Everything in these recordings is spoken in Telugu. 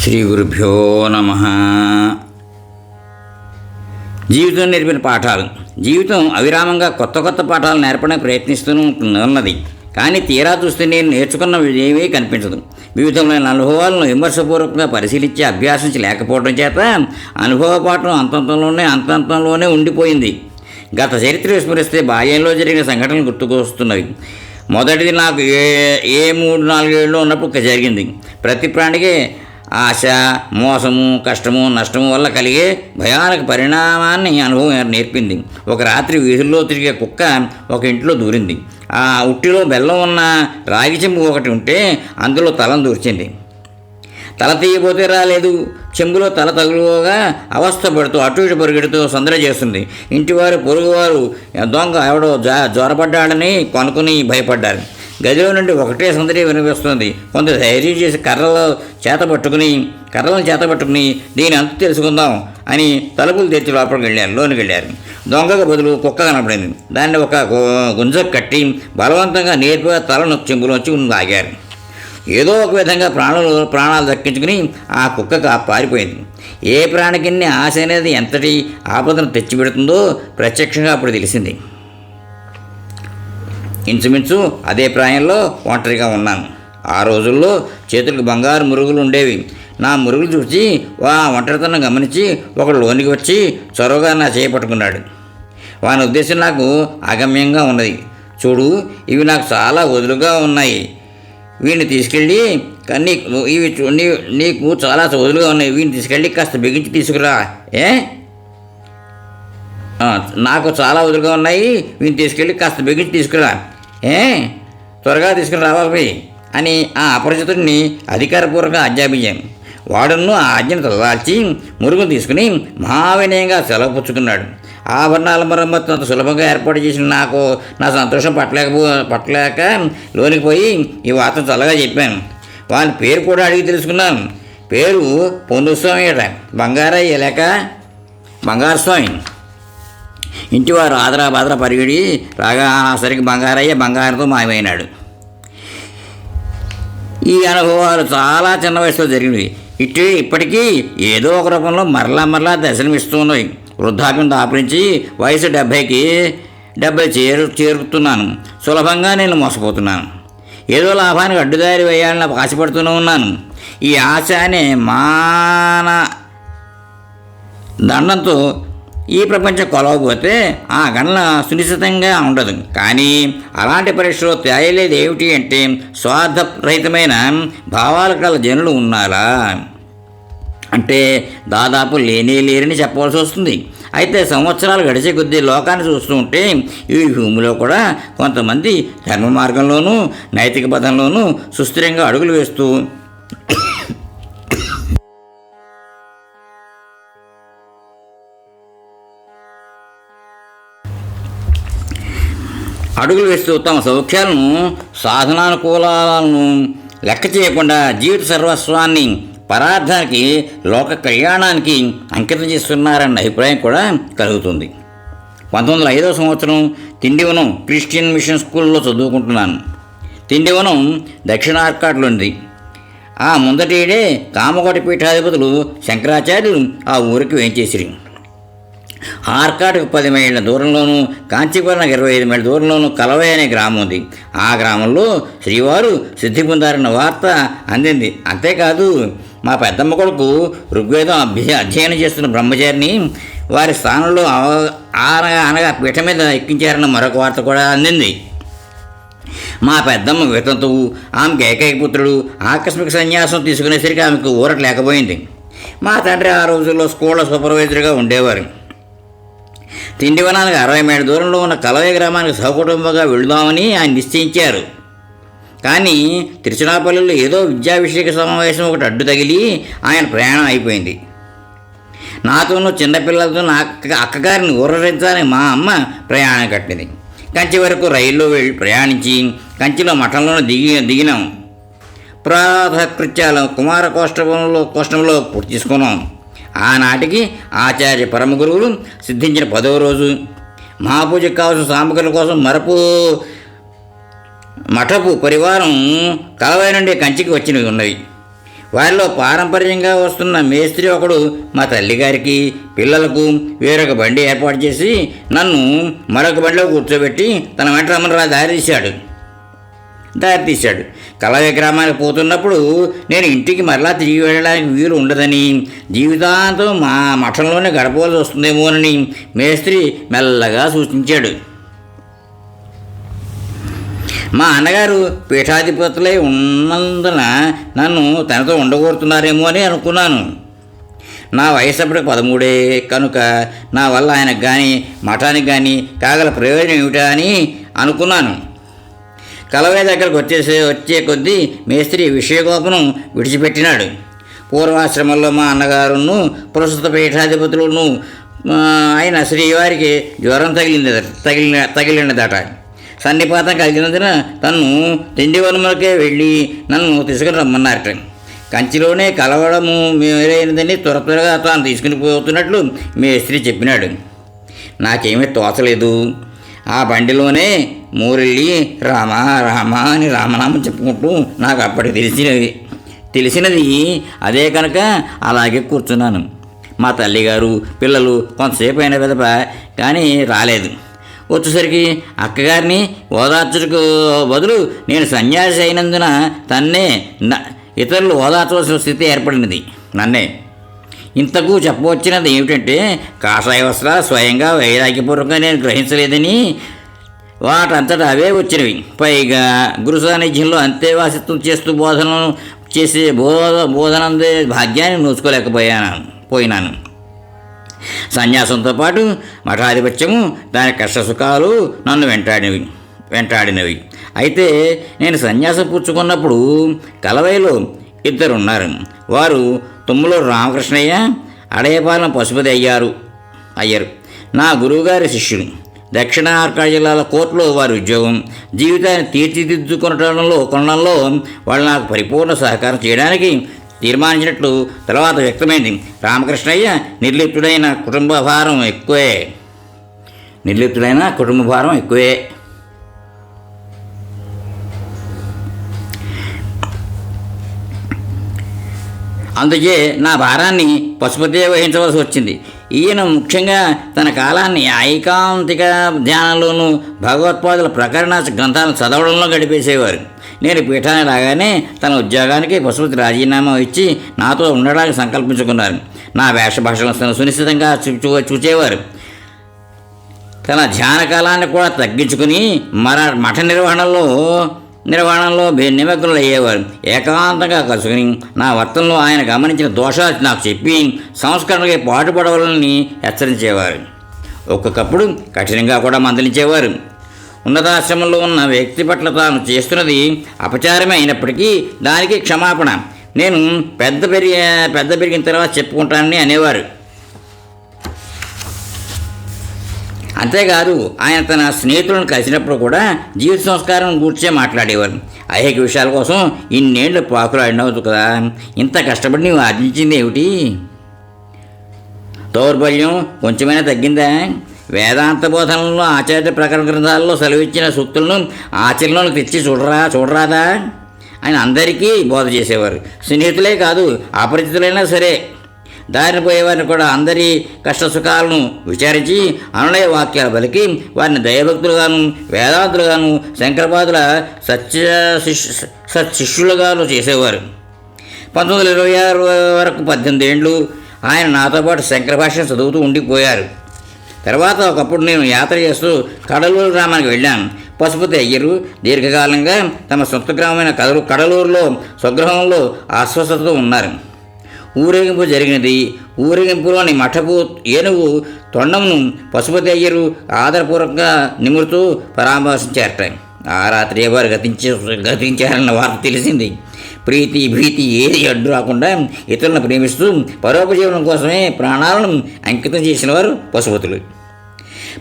శ్రీ గురుభ్యో నమ. జీవితం నేర్పిన పాఠాలు. జీవితం అవిరామంగా కొత్త కొత్త పాఠాలు నేర్పడానికి ప్రయత్నిస్తూనే ఉంటుంది- ఉన్నది. కానీ తీరా చూస్తే నేను నేర్చుకున్న ఏమీ కనిపించదు. వివిధమైన అనుభవాలను విమర్శపూర్వకంగా పరిశీలించి అభ్యాసించి లేకపోవడం చేత అనుభవ పాఠం అంతంతంలోనే అంతంతంలోనే ఉండిపోయింది. గత చరిత్ర విస్మరిస్తే బాల్యంలో జరిగిన సంఘటనలు గుర్తుకొస్తున్నవి. మొదటిది నాకు ఏ ఏ మూడు నాలుగేళ్ళు ఉన్నప్పుడు జరిగింది. ప్రతి ప్రాణికి ఆశ మోసము కష్టము నష్టము వల్ల కలిగే భయానక పరిణామాన్ని అనుభవం నేర్పింది. ఒక రాత్రి వీధుల్లో తిరిగే కుక్క ఒక ఇంట్లో దూరింది. ఆ ఉట్టిలో బెల్లం ఉన్న రాగి చెంబు ఒకటి ఉంటే అందులో తలం దూర్చింది. తల తీయబోతే రాలేదు. చెంబులో తల తగులుగా అవస్థ పడుతూ అటు ఇటు పరిగెడుతూ సందడి చేస్తుంది. ఇంటివారు పొరుగువారు దొంగ ఎవడో జా జ్వరపడ్డాడని కొనుక్కుని భయపడ్డారు. గదిలో నుండి ఒకటే సుందరి వినిపిస్తుంది. కొంత ధైర్యం చేసి కర్రలు చేత పట్టుకుని కర్రలను చేత పట్టుకుని దీని అంత తెలుసుకుందాం అని తలుపులు తెచ్చి లోపలికి వెళ్ళారు లోనికి వెళ్ళారు. దొంగకు బదులు కుక్క కనపడింది. దాన్ని ఒక గుంజకు కట్టి బలవంతంగా నేర్పుగా తలను చెంబులోంచి ఆగారు ఏదో ఒక విధంగా ప్రాణాలు ప్రాణాలు దక్కించుకుని ఆ కుక్కకు ఆ పారిపోయింది. ఏ ప్రాణికిన్ని ఆశ అనేది ఎంతటి ఆపదను తెచ్చిపెడుతుందో ప్రత్యక్షంగా అప్పుడు తెలిసింది. ఇంచుమించు అదే ప్రాయంలో ఒంటరిగా ఉన్నాను. ఆ రోజుల్లో చేతులకు బంగారు మురుగులు ఉండేవి. నా మురుగులు చూసి వా ఒంటరితనం గమనించి ఒకడు లోనికి వచ్చి చొరవగా నా చేపట్టుకున్నాడు వాని ఉద్దేశం నాకు అగమ్యంగా ఉన్నది. చూడు ఇవి నాకు చాలా వదులుగా ఉన్నాయి. వీడిని తీసుకెళ్ళి నీకు ఇవి చూ- నీ నీకు చాలా వదులుగా ఉన్నాయి. వీడిని తీసుకెళ్ళి కాస్త బిగించి తీసుకురా. ఏ? నాకు చాలా వదులుగా ఉన్నాయి. వీని తీసుకెళ్ళి కాస్త బిగించి తీసుకురా ఏ? త్వరగా తీసుకుని రావాలి అని ఆ అపరిచితుడిని అధికారపూర్వకంగా ఆజ్ఞాపించాను వాడును ఆ ఆజ్ఞను తలదాల్చి మురుగు తీసుకుని మహావినయంగా సెలవు పుచ్చుకున్నాడు. ఆభరణాల మరమ్మత్తు అంత సులభంగా ఏర్పాటు చేసిన నాకు నా సంతోషం పట్టలేకపో పట్టలేక లోనికి పోయి ఈ వార్త చల్లగా చెప్పాను. వాళ్ళ పేరు కూడా అడిగి తెలుసుకున్నాను పేరు పొందుస్వామి అట. బంగారయ్య లేక బంగారస్వామి. ఇంటివారు ఆదరా బాదరా పరిగెడి రాగా సరికి బంగారయ్య బంగారంతో మాయమైనాడు. ఈ అనుభవాలు చాలా చిన్న వయసులో జరిగినవి. ఇటు ఇప్పటికీ ఏదో ఒక రూపంలో మరలా మరలా దర్శనమిస్తున్నాయి. వృద్ధాప్యం దాపరించి వయసు డెబ్భైకి డెబ్బై చేరు చేరుతున్నాను. సులభంగా నేను మోసపోతున్నాను. ఏదో లాభానికి అడ్డుదారి వేయాలని ఆశపడుతూనే ఉన్నాను. ఈ ఆశ అనే మాన దండంతో ఈ ప్రపంచం కొలవకపోతే ఆ గణన సునిశ్చితంగా ఉండదు. కానీ అలాంటి పరీక్షలో తేయలేదు ఏమిటి అంటే స్వార్థరహితమైన భావాలు కల జనులు ఉన్నారా? అంటే దాదాపు లేనే లేరని చెప్పవలసి వస్తుంది. అయితే సంవత్సరాలు గడిచే కొద్దీ లోకాన్ని చూస్తూ ఉంటే ఈ భూమిలో కూడా కొంతమంది ధర్మ మార్గంలోనూ నైతిక పదంలోనూ సుస్థిరంగా అడుగులు వేస్తూ అడుగులు వేస్తూ తమ సౌఖ్యాలను సాధనానుకూలాలను లెక్క చేయకుండా జీవిత సర్వస్వాన్ని పరార్థానికి లోక కళ్యాణానికి అంకితం చేస్తున్నారన్న అభిప్రాయం కూడా కలుగుతుంది. పంతొమ్మిది వందల ఐదవ సంవత్సరం తిండివనం క్రిస్టియన్ మిషన్ స్కూల్లో చదువుకుంటున్నాను. తిండివనం దక్షిణ ఆర్కాట్లో ఉంది ఆ ముందటేడే కామకోట పీఠాధిపతులు శంకరాచార్యులు ఆ ఊరికి వేయించేసిరి. ఆర్కాటుకు పది మైళ్ళ దూరంలోనూ కాంచీపురం ఇరవై ఐదు మైళ్ళ దూరంలోనూ కలవై అనే గ్రామం ఉంది ఆ గ్రామంలో శ్రీవారు సిద్ధి పొందారన్న వార్త అందింది. అంతేకాదు మా పెద్దమ్మ కొడుకు ఋగ్వేదం అభ్య అధ్యయనం చేస్తున్న బ్రహ్మచారిని వారి స్థానంలో అనగా అనగా పీఠ మీద ఎక్కించారన్న మరొక వార్త కూడా అందింది. మా పెద్దమ్మ వితంతువు ఆమెకు ఏకైక పుత్రుడు ఆకస్మిక సన్యాసం తీసుకునేసరికి ఆమెకు ఊరట లేకపోయింది. మా తండ్రి ఆ రోజుల్లో స్కూళ్ళ సూపర్వైజర్గా ఉండేవారు. తిండివనానికి అరవై మైళ్ళ దూరంలో ఉన్న కలవే గ్రామానికి సహకుటుంబంగా వెళుదామని ఆయన నిశ్చయించారు. కానీ తిరుచినాపల్లిలో ఏదో విద్యాభిషేక సమావేశం ఒకటి అడ్డు తగిలి ఆయన ప్రయాణం అయిపోయింది. నాతోనూ చిన్నపిల్లలతో నా అక్క అక్కగారిని ఊరరించాలని మా అమ్మ ప్రయాణం కట్టింది. కంచి వరకు రైల్లో వెళ్ళి ప్రయాణించి కంచిలో మఠంలోనే దిగి దిగినాం. ప్రాతకృత్యాలు కుమార కోష్టంలో కోష్టంలో పూర్తి చేసుకున్నాం. ఆనాటికి ఆచార్య పరమ గురువులు సిద్ధించిన పదవ రోజు. మహాపూజకు కావాల్సిన సామగ్రుల కోసం మరపు మఠపు పరివారం కలవై నుండి కంచికి వచ్చినవి ఉన్నవి. వారిలో పారంపర్యంగా వస్తున్న మేస్త్రి ఒకడు మా తల్లిగారికి పిల్లలకు వేరొక బండి ఏర్పాటు చేసి నన్ను మరొక బండిలో కూర్చోబెట్టి తన వెంట రమ్మని రా దారి తీశాడు. దారితీశాడు. తీశాడు గ్రామానికి పోతున్నప్పుడు నేను ఇంటికి మరలా తిరిగి వెళ్ళడానికి వీలు ఉండదని జీవితాంతం మా మఠంలోనే గడపవలసి వస్తుందేమోనని మేస్త్రి మెల్లగా సూచించాడు. మా అన్నగారు పీఠాధిపతులై ఉన్నందున నన్ను తనతో ఉండగోరుతున్నారేమో అని అనుకున్నాను. నా వయసు అప్పటికి పదమూడే కనుక నా వల్ల ఆయనకు కానీ మఠానికి కానీ కాగల ప్రయోజనం ఏమిటా అని అనుకున్నాను. కలవే దగ్గరకు వచ్చేసే వచ్చే కొద్దీ మేస్త్రి విషయకోపను విడిచిపెట్టినాడు. పూర్వాశ్రమంలో మా అన్నగారును ప్రస్తుత పీఠాధిపతులను ఆయన శ్రీవారికి జ్వరం తగిలింది తగిలిన తగిలినదట సన్నిపాతం కలిగినందున తను తిండివనములకే వెళ్ళి నన్ను తీసుకుని రమ్మన్నారట. కంచిలోనే కలవడము మేలైనదని త్వర త్వరగా తాను తీసుకుని పోతున్నట్లు మేస్త్రి చెప్పినాడు. నాకేమీ తోచలేదు. ఆ బండిలోనే మూరెళ్ళి రామ రామ అని రామనామం చెప్పుకుంటూ నాకు అప్పటికి తెలిసినది. తెలిసినది అదే కనుక అలాగే కూర్చున్నాను. మా తల్లిగారు పిల్లలు కొంతసేపు అయిన పెదప కానీ రాలేదు. వచ్చేసరికి అక్కగారిని ఓదార్చుకు బదులు నేను సన్యాసి అయినందున తన్నే న- ఇతరులు ఓదార్చవలసిన స్థితి ఏర్పడినది. నన్నే ఇంతకు చెప్పవచ్చినది ఏమిటంటే కాషాయ వస్త్రాలు స్వయంగా వైరాగ్యపూర్వకంగా నేను గ్రహించలేదని. వాటంతటా అవే వచ్చినవి. పైగా గురు సాన్నిధ్యంలో అంతేవాసిత్వం చేస్తూ బోధనను చేసే బోధ బోధనందే భాగ్యాన్ని నోచుకోలేకపోయాను పోయినాను. సన్యాసంతో పాటు మఠాధిపత్యము దాని కష్టసుఖాలు నన్ను వెంటాడినవి వెంటాడినవి. అయితే నేను సన్యాసం పుచ్చుకున్నప్పుడు కలవైలో ఇద్దరు ఉన్నారు వారు తుమ్ములో రామకృష్ణయ్య అడయపాలెం పశుపతి అయ్యారు అయ్యారు. నా గురువుగారి శిష్యులు. దక్షిణ ఆర్కా జిల్లాల కోర్టులో వారి ఉద్యోగం. జీవితాన్ని తీర్చిదిద్దుకునటంలో కొనడంలో వాళ్ళు నాకు పరిపూర్ణ సహకారం చేయడానికి తీర్మానించినట్లు తర్వాత వ్యక్తమైంది. రామకృష్ణయ్య నిర్లిప్తుడైన కుటుంబ భారం ఎక్కువే. నిర్లిప్తుడైన కుటుంబ భారం ఎక్కువే. అందుకే నా భారాన్ని పశుపతే వహించవలసి వచ్చింది. ఈయన ముఖ్యంగా తన కాలాన్ని ఐకాంతిక ధ్యానంలోనూ భగవత్పాదుల ప్రకరణ గ్రంథాలను చదవడంలో గడిపేసేవారు. నేను పీఠాన్ని రాగానే తన ఉద్యోగానికి పశుపతి రాజీనామా ఇచ్చి నాతో ఉండడానికి సంకల్పించుకున్నారు. నా వేషభాషలను సునిశ్చితంగా చూ చూచేవారు. తన ధ్యాన కాలాన్ని కూడా తగ్గించుకుని మర మఠ నిర్వహణలో నిర్వహణలో నిమగ్నులయ్యేవారు అయ్యేవారు ఏకాంతంగా కసుకుని నా వర్తనలో ఆయన గమనించిన దోషాలు నాకు చెప్పి సంస్కరణకి పాటుపడవాలని హెచ్చరించేవారు. ఒక్కొక్కప్పుడు కఠినంగా కూడా మందలించేవారు. ఉన్నతాశ్రమంలో ఉన్న వ్యక్తి పట్ల తాను చేస్తున్నది అపచారమే అయినప్పటికీ దానికి క్షమాపణ. నేను పెద్ద పెరిగి పెద్ద పెరిగిన తర్వాత చెప్పుకుంటానని అనేవారు. అంతేకాదు ఆయన తన స్నేహితులను కలిసినప్పుడు కూడా జీవిత సంస్కారం గూర్చే మాట్లాడేవారు. ఐహిక విషయాల కోసం ఇన్నేళ్ళు పాకులు ఆడినవచ్చు కదా. ఇంత కష్టపడి నీవు ఆర్జించింది ఏమిటి? దౌర్బల్యం కొంచెమైనా తగ్గిందా? వేదాంత బోధనలో ఆచార్య ప్రకరణ గ్రంథాల్లో సెలవిచ్చిన సూక్తులను ఆచరణలో తెచ్చి చూడరా చూడరాదా? ఆయన అందరికీ బోధ చేసేవారు. స్నేహితులే కాదు అపరిచితులైనా సరే. దారిన పోయేవారిని కూడా అందరి కష్ట సుఖాలను విచారించి అనులయ వాక్యాలు పలికి వారిని దయభక్తులుగాను వేదాంతులుగాను శంకరపాదుల సత్య శిష్యు సత్శిష్యులుగాను చేసేవారు. పంతొమ్మిది వందల ఇరవై ఆరు వరకు పద్దెనిమిది ఏండ్లు ఆయన నాతో పాటు శంకర భాష చదువుతూ ఉండిపోయారు. తర్వాత ఒకప్పుడు నేను యాత్ర చేస్తూ కడలూరు గ్రామానికి వెళ్ళాను. పశుపతి అయ్యరు. దీర్ఘకాలంగా తమ సొంత గ్రామమైన కడలూరులో స్వగృహంలో అస్వస్థతతో ఉన్నారు. ఊరేగింపు జరిగినది. ఊరేగింపులోని మఠపు ఏనుగు తొండమును పశుపతి అయ్యరు ఆదరపూర్వకంగా నిమురుతూ పరామర్శించారట. ఆ రాత్రి వారు గతించ గతించారన్న వార్త తెలిసింది. ప్రీతి భీతి ఏది అడ్డు రాకుండా ఇతరులను ప్రేమిస్తూ పరోపజీవనం కోసమే ప్రాణాలను అంకితం చేసిన వారు పశుపతులు.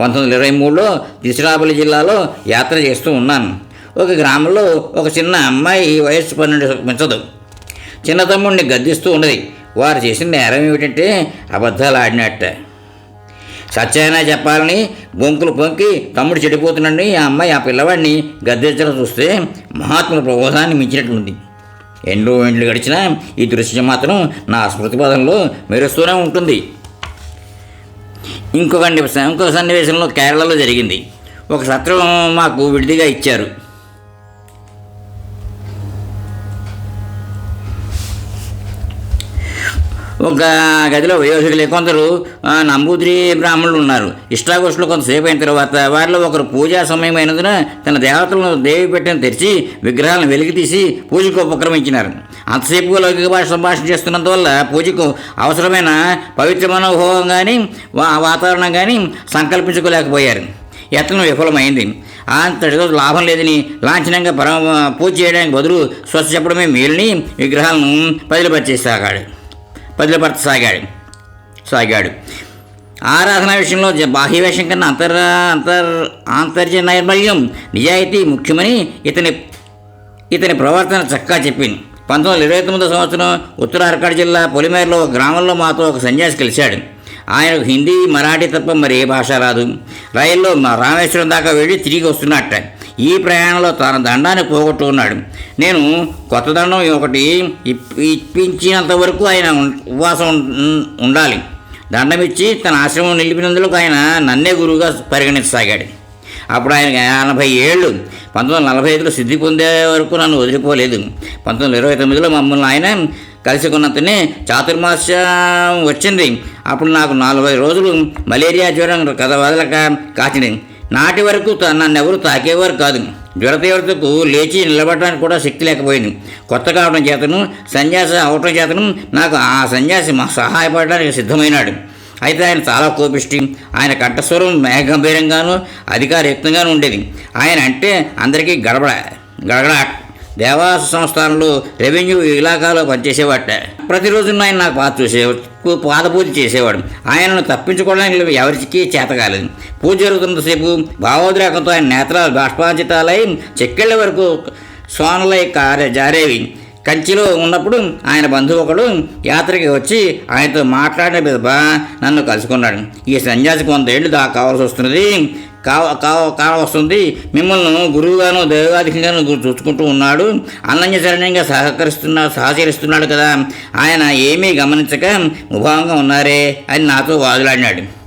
పంతొమ్మిది వందల ఇరవై మూడులో తిరుచిరాపల్లి జిల్లాలో యాత్ర చేస్తూ ఉన్నాను. ఒక గ్రామంలో ఒక చిన్న అమ్మాయి వయస్సు పన్నెండు పెంచదు చిన్న తమ్ముడిని గద్దిస్తూ ఉన్నది. వారు చేసిన నేరం ఏమిటంటే అబద్ధాలు ఆడినట్ట. సత్యాయన చెప్పాలని బొంకులు పొంకి తమ్ముడు చెడిపోతున్నాడని ఆ అమ్మాయి ఆ పిల్లవాడిని గద్దించడం చూస్తే మహాత్ముల ప్రబోధాన్ని మించినట్లుంది. ఎన్నో ఎండ్లు గడిచినా ఈ దృశ్యం మాత్రం నా స్మృతి పదంలో మెరుస్తూనే ఉంటుంది. ఇంకొక ఇంకొక సన్నివేశంలో కేరళలో జరిగింది. ఒక సత్రం మాకు విడిదిగా ఇచ్చారు. ఒక గదిలో వయోధికులే కొందరు నంబూద్రి బ్రాహ్మణులు ఉన్నారు. ఇష్టాగోష్ఠులు కొంతసేపు అయిన తర్వాత వారిలో ఒకరు పూజా సమయం అయినందున తన దేవతలను దేవి పెట్టిన తెరిచి విగ్రహాలను వెలికితీసి పూజకు ఉపక్రమించినారు. అంతసేపు లౌకిక భాష సంభాషణ చేస్తున్నందువల్ల పూజకు అవసరమైన పవిత్రమైన హోమం కానీ వా- వాతావరణం కానీ సంకల్పించుకోలేకపోయారు. యత్నం విఫలమైంది. అంతటితో లాభం లేదని లాంఛనంగా పరమ పూజ చేయడానికి బదులు స్వచ్ఛ చెప్పడమే మేలుని విగ్రహాలను పదిలిపరిచేసాగాడు. బదిలీపరచ సాగాడు. సాగాడు. ఆరాధన విషయంలో జ- కన్నా అంతర్ అంతర్ ఆంతర్య నైర్మల్యం నిజాయితీ ముఖ్యమని ఇతని ఇతని ప్రవర్తన చక్కగా చెప్పింది. పంతొమ్మిది వందల ఇరవై తొమ్మిదో సంవత్సరం ఉత్తర అరకాడు జిల్లా పొలిమేరలో ఒక గ్రామంలో మాతో ఒక సన్యాసి కలిశాడు. ఆయనకు హిందీ మరాఠీ తప్ప మరి ఏ భాష రాదు. రైల్లో మా రామేశ్వరం దాకా వెళ్ళి తిరిగి వస్తున్నట్ట. ఈ ప్రయాణంలో తన దండాన్ని పోగొట్టుకున్నాడు. నేను కొత్త దండం ఒకటి ఇప్పించినంత వరకు ఆయన ఉపవాసం ఉం- ఉండాలి. దండం ఇచ్చి తన ఆశ్రమం నిలిపినందుకు ఆయన నన్నే గురువుగా పరిగణించసాగాడు. అప్పుడు ఆయన ఎనభై ఏళ్ళు. పంతొమ్మిది వందల నలభై ఐదులో సిద్ధి పొందే వరకు నన్ను వదిలిపోలేదు. పంతొమ్మిది వందల ఇరవై తొమ్మిదిలో మమ్మల్ని ఆయన కలుసుకున్నంతనే చాతుర్మాస్యం వచ్చింది. అప్పుడు నాకు నలభై రోజులు మలేరియా జ్వరం కథ వదలక కాచింది నాటి వరకు త- నన్ను ఎవరు తాకేవారు కాదు. జ్వరతీవ్రతకు లేచి నిలబడడానికి కూడా శక్తి లేకపోయింది. కొత్త కావడం చేతను సన్యాసి అవటం చేతను నాకు ఆ సన్యాసి మా సహాయపడడానికి సిద్ధమైనాడు. అయితే ఆయన చాలా కోపిష్టి. ఆయన కంఠస్వరం మేఘగంభీరంగాను అధికారయుక్తంగాను ఉండేది. ఆయన అంటే అందరికీ గడబడ గడగడా దేవాస సంస్థానంలో రెవెన్యూ ఇలాకాలో పనిచేసేవాట. ప్రతిరోజు ఆయన నాకు పాత చూసేవాడు పాద పూజ చేసేవాడు. ఆయనను తప్పించుకోవడానికి ఎవరికి చేత కాలేదు. పూజ జరుగుతున్నంతసేపు భావోద్రేకంతో ఆయన నేత్రాలు బాష్పాజితాలై చెక్కెళ్ళ వరకు సోనలై కారే జారేవి. కంచిలో ఉన్నప్పుడు ఆయన బంధువు ఒకడు యాత్రకి వచ్చి ఆయనతో మాట్లాడిన పిదప నన్ను కలుసుకున్నాడు. ఈ సన్యాసి కొంతేళ్ళు దాకా కావాల్సి వస్తున్నది. కావ కావ కావస్తుంది మిమ్మల్ని గురువుగాను దైవాధికంగాను చూసుకుంటూ ఉన్నాడు. అనన్య శరణ్యంగా సహకరిస్తున్నా సహచరిస్తున్నాడు కదా. ఆయన ఏమీ గమనించక ముభావంగా ఉన్నారే అని నాతో వాదులాడినాడు.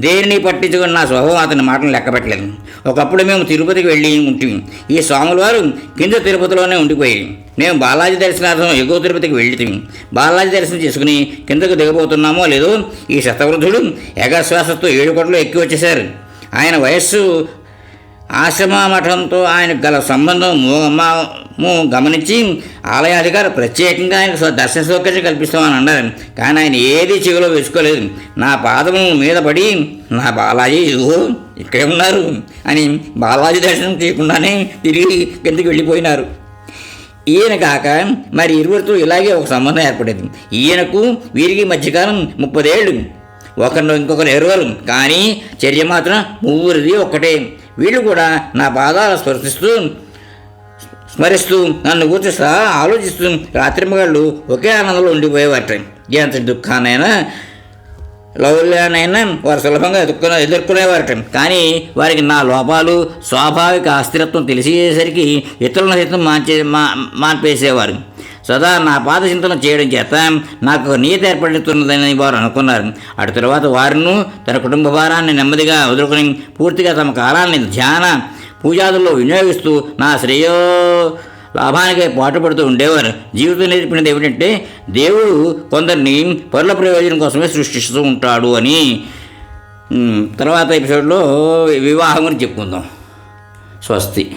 దేనిని పట్టించుకుని నా స్వభావం అతని మాటలు లెక్కపెట్టలేదు ఒకప్పుడు మేము తిరుపతికి వెళ్ళి ఉంటుంది ఈ స్వాముల వారు కింద తిరుపతిలోనే ఉండిపోయి మేము బాలాజీ దర్శనార్థం ఎగువ తిరుపతికి వెళ్తాం బాలాజీ దర్శనం చేసుకుని కిందకు దిగబోతున్నామో లేదో ఈ శతవృద్ధుడు ఎగశ్వాసతో ఏడు కోట్లు ఎక్కి వచ్చేశారు. ఆయన వయస్సు ఆశ్రమమఠంతో ఆయనకు గల సంబంధం మూగమ్ము గమనించి ఆలయాధికారి ప్రత్యేకంగా ఆయనకు దర్శన సౌకర్యం కల్పిస్తామని అన్నారు. కానీ ఆయన ఏది చెవిలో వేసుకోలేదు. నా పాదము మీద పడి నా బాలాజీ ఇదిగో ఇక్కడే ఉన్నారు అని బాలాజీ దర్శనం చేయకుండానే తిరిగి కిందకి వెళ్ళిపోయినారు. ఈయన కాక మరి ఇరువురితో ఇలాగే ఒక సంబంధం ఏర్పడేది. ఈయనకు వీరికి మధ్యకాలం ముప్పదేళ్ళు. ఒకరిని ఇంకొకరు ఎరువరు కానీ చర్య మాత్రం ముగ్గురిది ఒక్కటే. వీళ్ళు కూడా నా పాదాలు స్పర్శిస్తూ స్మరిస్తూ నన్ను గురించి సహా ఆలోచిస్తూ రాత్రిమగాళ్ళు ఒకే ఆనందంలో ఉండిపోయేవారట ఎంత దుఃఖానైనా లౌల్యానైనా వారు సులభంగా ఎదుర్కొనే ఎదుర్కొనేవారట. కానీ వారికి నా లోపాలు స్వాభావిక అస్థిరత్వం తెలిసేసరికి ఇతరులను సైతం మార్చే మా మార్పేసేవారు సదా నా పాద చింతన చేయడం చేత నాకు నీత ఏర్పడుతున్నదని వారు అనుకున్నారు. అటు తర్వాత వారిను తన కుటుంబ భారాన్ని నెమ్మదిగా వదులుకొని పూర్తిగా తమ కాలాన్ని ధ్యాన పూజాదుల్లో వినియోగిస్తూ నా శ్రేయో లాభానికై పాటుపడుతూ ఉండేవారు. జీవితం నేర్పినది ఏమిటంటే దేవుడు కొందరిని పరుల ప్రయోజనం కోసమే సృష్టిస్తూ ఉంటాడు అని. తర్వాత ఎపిసోడ్లో వివాహం గురించి చెప్పుకుందాం. స్వస్తి.